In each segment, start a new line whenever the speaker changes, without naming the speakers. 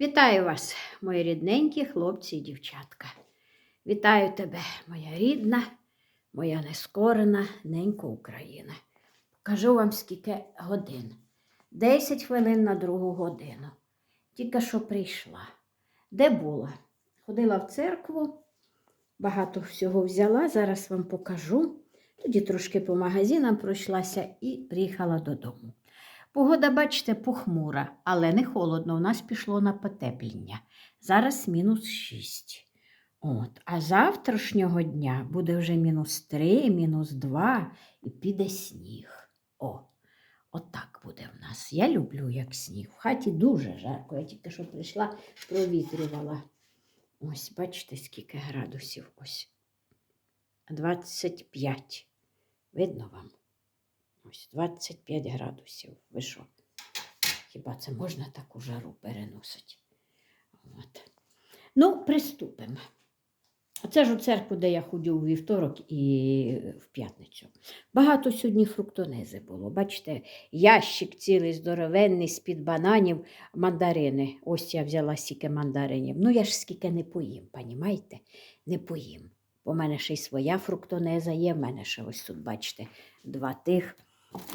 Вітаю вас, мої рідненькі хлопці і дівчатка. Вітаю тебе, моя рідна, моя нескорена ненька Україна. Покажу вам скільки годин. Десять хвилин на другу годину. Тільки що прийшла. Де була? Ходила в церкву, багато всього взяла, зараз вам покажу. Тоді трошки по магазинам пройшлася і приїхала додому. Погода, бачите, похмура, але не холодно. У нас пішло на потепління. Зараз мінус 6. От. А завтрашнього дня буде вже мінус 3, мінус 2 і піде сніг. О, отак буде в нас. Я люблю, як сніг. В хаті дуже жарко. Я тільки що прийшла, провітрювала. Ось, бачите, скільки градусів. Ось. 25. Видно вам? Ось 25 градусів. Ви що? Хіба це можна таку жару переносити? От. Ну, приступимо. Оце ж у церкву, де я ходю у вівторок і в п'ятницю. Багато сьогодні фруктонези було. Бачите, ящик цілий здоровенний з-під бананів, мандарини. Ось я взяла стільки мандаринів. Ну, я ж скільки не поїм, понімаєте? Не поїм. Бо в мене ще й своя фруктонеза є. В мене ще ось тут, бачите, два тих,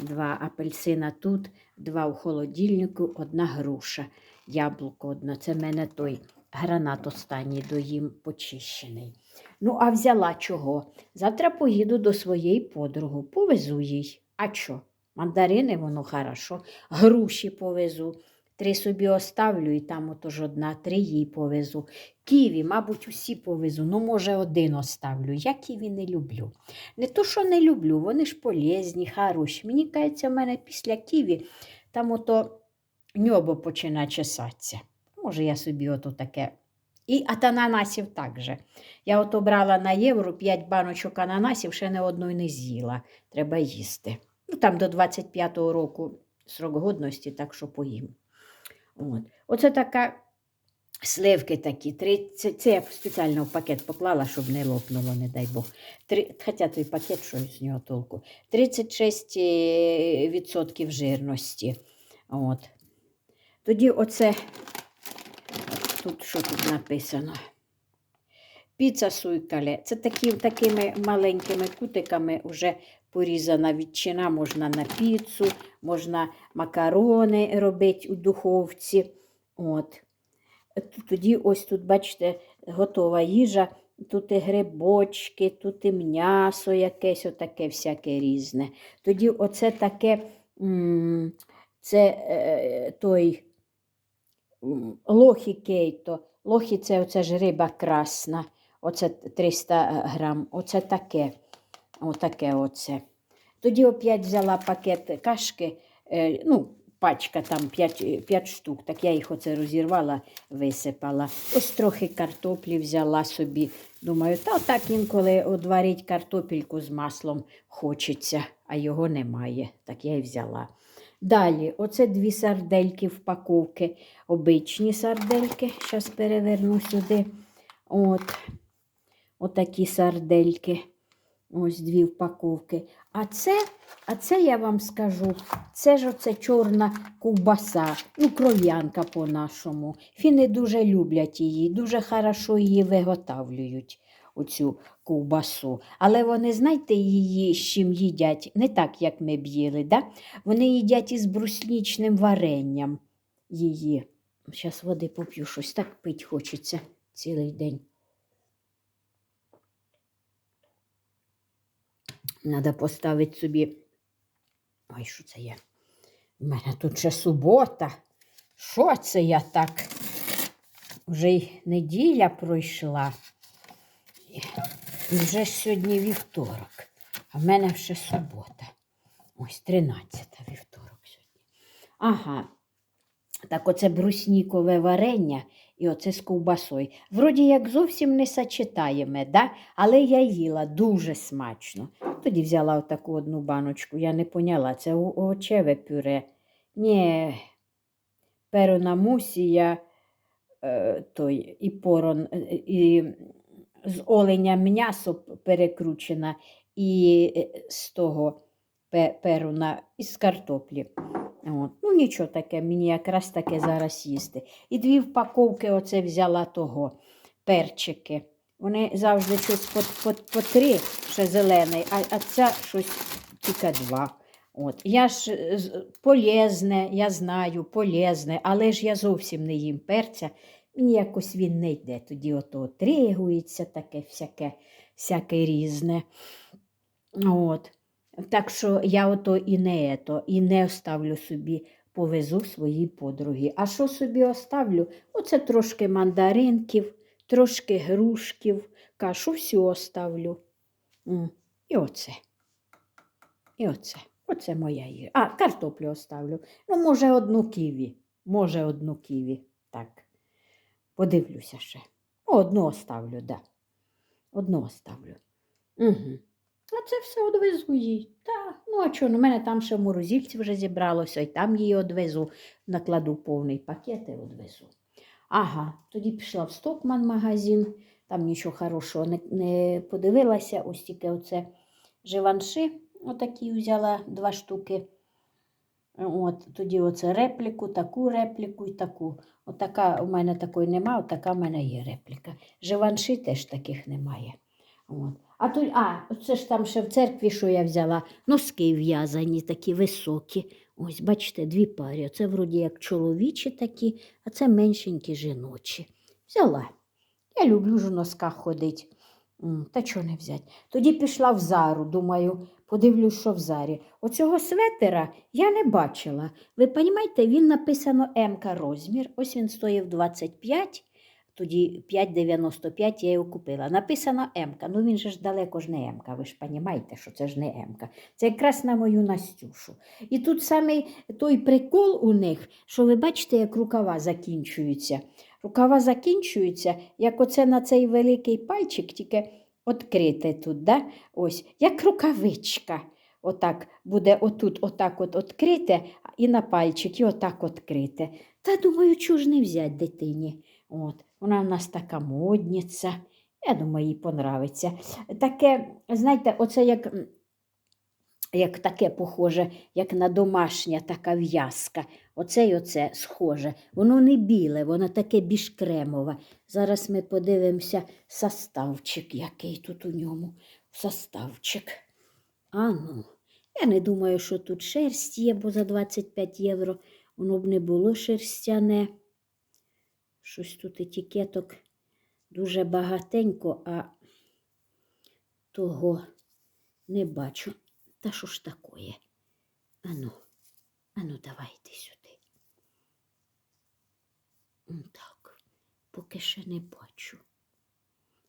два апельсина тут, два у холодильнику, одна груша, яблуко одне Це в мене той гранат останній доїм почищений. Ну, а взяла чого? Завтра поїду до своєї подруги, повезу їй. А що? Мандарини, воно хорошо, груші повезу. Три собі оставлю, і там отож одна, три їй повезу. Ківі, мабуть, усі повезу. Ну, може, один оставлю. Я ківі не люблю. Не то, що не люблю, вони ж полезні, хороші. Мені кажеться, в мене після ківі там ото ньобо починає чесатися. Може, я собі ото таке. І от ананасів також. Я ото брала на євро 5 баночок ананасів, ще не одної не з'їла. Треба їсти. Ну, там до 25-го року срок годності, так що поїм. От. Оце така сливки такі. 30, це я спеціально в пакет поклала, щоб не лопнуло, не дай Бог. Три, хоча той пакет, що з нього толку. 36% жирності. От. Тоді оце, тут що тут написано? Піца суйкале. Це такі, такими маленькими кутиками вже порізана ветчина. Можна на піцу, можна макарони робити у духовці. От. Тоді ось тут, бачите, готова їжа. Тут і грибочки, тут і м'ясо якесь, отаке всяке різне. Тоді оце таке, це е, той лохі кейто. Лохі це оце ж риба красна. Оце 300 грам. Оце таке. Отаке оце. Тоді опять взяла пакет кашки, е, ну, пачка там 5, 5 штук, так я їх оце розірвала, висипала. Ось трохи картоплі взяла собі. Думаю, та так інколи одварить картопельку з маслом хочеться, а його немає. Так я і взяла. Далі, оце дві сардельки впаковки, обичні сардельки. Зараз переверну сюди. От. Отакі сардельки. Ось дві впаковки. А це, а це я вам скажу, це ж оце чорна ковбаса, ну, кров'янка по-нашому. Фіни дуже люблять її, дуже хорошо її виготовлюють, оцю ковбасу. Але вони, знаєте, її з чим їдять, не так, як ми б їли. Да? Вони їдять із бруснічним варенням її. Зараз води поп'ю, щось так пить хочеться цілий день. Треба поставити собі. Ой, що це є? У мене тут ще субота. Що це я так? Вже й неділя пройшла. І вже сьогодні вівторок. А в мене ще субота. Ось 13 вівторок сьогодні. Ага. Так оце бруснікове варення і оце з ковбасою. Вроді як зовсім не сочетаємо, да? але я їла дуже смачно. Тоді взяла отаку одну баночку, я не поняла, це овочеве пюре. Ні, перонамусія, е, той, і порон, е, і з оленя м'ясо перекручене, і е, з того пе- перу на, із картоплі. От. Ну, нічого таке, мені якраз таке зараз їсти. І дві впаковки оце взяла того перчики. Вони завжди щось по, по, по три, ще зелений, а, а ця щось тільки два. От. Я ж е, полезне, я знаю, полезне, але ж я зовсім не їм перця. Мені якось він не йде. Тоді ото отригується таке всяке, всяке різне. От. Так що я ото і не ето, і не оставлю собі, повезу своїй подругі. А що собі оставлю? Оце трошки мандаринків, трошки грушків, кашу всю оставлю. І оце. І оце. Оце моя їжа. А, картоплю оставлю. Ну, може, одну ківі. Може, одну ківі. Так. Подивлюся ще. Ну, Одну оставлю. Да. Одну оставлю. Угу. А це все одвезу їй. Та, ну а чого? Ну, у мене там ще в морозильці вже зібралося, і там її одвезу, накладу повний пакет і одвезу. Ага, тоді пішла в Стокман магазин, там нічого хорошого не, не подивилася, ось тільки оце живанши, отакі взяла два штуки. От, тоді оце репліку, таку репліку і таку. Отака у мене такої нема, отака в мене є репліка. Живанши теж таких немає. От. А тут, а, це ж там ще в церкві, що я взяла, носки в'язані, такі високі. Ось, бачите, дві пари. Це вроді як чоловічі такі, а це меншенькі жіночі. Взяла. Я люблю ж у носках ходити. Та чого не взяти? Тоді пішла в зару, думаю, подивлюсь, що в зарі. Оцього светера я не бачила. Ви розумієте, він написано МК розмір. Ось він стоїв 25, тоді 5,95 я його купила. Написано МК. Ну він же ж далеко ж не МК. Ви ж розумієте, що це ж не МК. Це якраз на мою Настюшу. І тут саме той прикол у них, що ви бачите, як рукава закінчуються. Рукава закінчуються, як оце на цей великий пальчик, тільки відкрите тут, да? ось, як рукавичка. Отак буде отут, отак от відкрите, і на пальчики отак відкрите. Та думаю, чого ж не взяти дитині? От, вона в нас така модниця. Я думаю, їй понравиться. Таке, знаєте, оце як, як таке похоже, як на домашня така в'язка. Оце й оце схоже. Воно не біле, воно таке більш кремове. Зараз ми подивимося составчик, який тут у ньому. Составчик. А ну, я не думаю, що тут шерсть є, бо за 25 євро воно б не було шерстяне. Щось тут етикеток дуже багатенько, а того не бачу. Та що ж такое? Ану, ану, давайте сюди. Так, поки ще не бачу.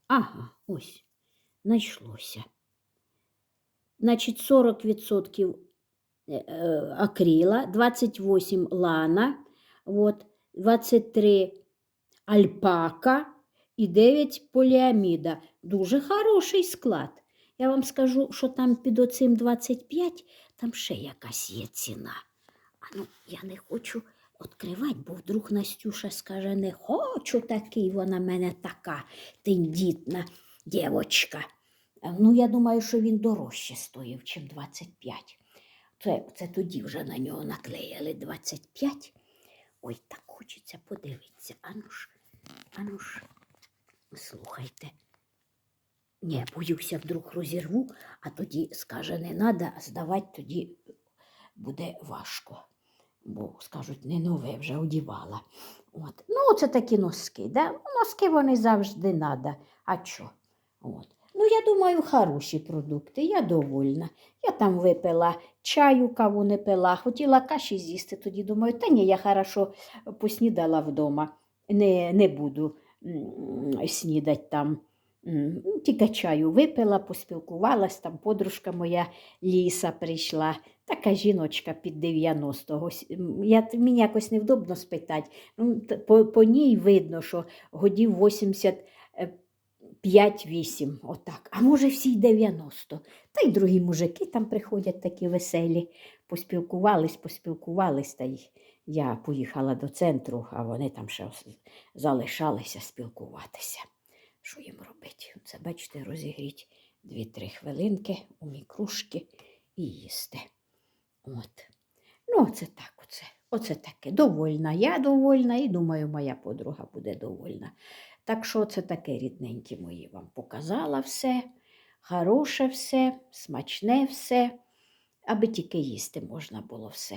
Ага, ось, знайшлося. Значить, 40% е, е, акрила, 28 лана, от, 23 альпака і 9 поліаміда. Дуже хороший склад. Я вам скажу, що там під оцим 25, там ще якась є ціна. А ну, я не хочу відкривати, бо вдруг Настюша скаже, не хочу такий, вона мене така тендітна дівочка. Е, Ну, я думаю, що він дорожче стоїв, ніж 25. Це, це тоді вже на нього наклеїли 25. Ой, так хочеться подивитися. Ану ж, ану ж, слухайте. Ні, боюся, вдруг розірву, а тоді скаже, не треба, а здавати тоді буде важко. Бо скажуть, не нове вже одівала. От. Ну, це такі носки. Да? Носки вони завжди треба. А що? От. Ну, я думаю, хороші продукти, я довольна. Я там випила чаю, каву не пила, хотіла каші з'їсти, тоді думаю, та ні, я хорошо поснідала вдома, не, не буду снідати там. Ну, Тільки чаю випила, поспілкувалась, там подружка моя Ліса прийшла, така жіночка під 90 Ось, м, Я, мені якось невдобно спитати. Ну, по, по ній видно, що годів 85-8, отак. А може всі й 90. Та й другі мужики там приходять такі веселі. Поспілкувались, поспілкувались, та й я поїхала до центру, а вони там ще залишалися спілкуватися. Що їм робити? Це, бачите, розігріть 2-3 хвилинки у мікрушки і їсти. От. Ну, оце так, оце. Оце таке. Довольна. Я довольна і думаю, моя подруга буде довольна. Так що це таке рідненькі мої вам показала все. Хороше все, смачне все, аби тільки їсти можна було все.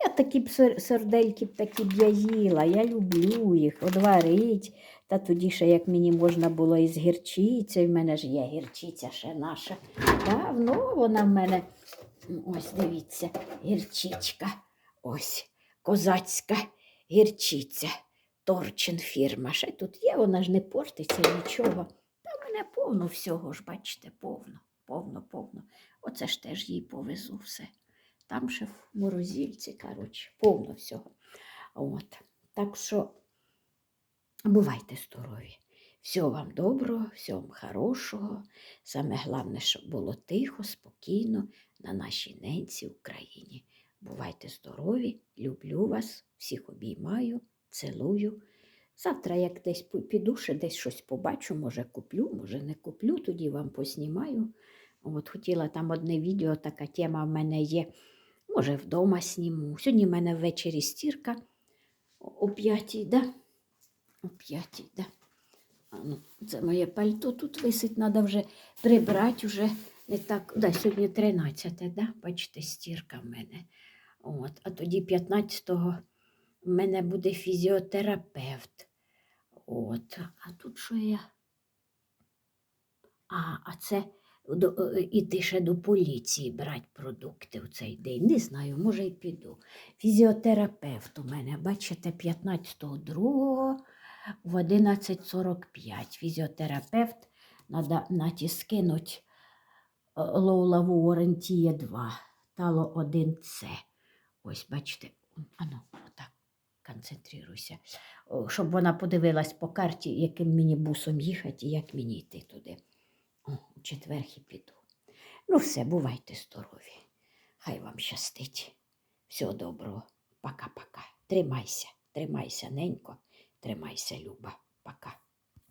Я такі б сердельки б такі б я їла, я люблю їх, одварить. Та тоді ще як мені можна було із гірчицею, в мене ж є гірчиця ще наша. Давно вона в мене, ось дивіться, гірчичка. Ось, козацька гірчиця. Торчин фірма. Ще тут є, вона ж не портиться нічого. Та в мене повно всього ж, бачите, повно, повно, повно. Оце ж теж їй повезу все. Там ще в морозильці, коротше, повно всього. От. Так що бувайте здорові. Всього вам доброго, всього вам хорошого. Саме головне, щоб було тихо, спокійно на нашій ненці Україні. Бувайте здорові, люблю вас, всіх обіймаю, цілую. Завтра, як десь піду, ще десь щось побачу, може куплю, може не куплю, тоді вам поснімаю. От хотіла там одне відео, така тема в мене є. Може, вдома сніму. Сьогодні в мене ввечері стірка о- п'ятій, да? О п'ятій, да. А, ну, це моє пальто тут висить, треба вже прибрати вже не так. Да, сьогодні 13, да? бачите, стірка в мене. От, а тоді 15-го в мене буде фізіотерапевт. От, а тут що я? А, а це іти ще до поліції брати продукти в цей день. Не знаю, може й піду. Фізіотерапевт у мене, бачите, 15.02 в 11.45. Фізіотерапевт треба натискинуть лоулаву Орентіє 2, тало 1С. Ось, бачите, ану, отак, концентруйся. О, Щоб вона подивилась по карті, яким мені бусом їхати і як мені йти туди. У четвер піду. Ну, все, бувайте здорові. Хай вам щастить. Всього доброго. Пока-пока. Тримайся, тримайся, ненько, тримайся, Люба. Пока.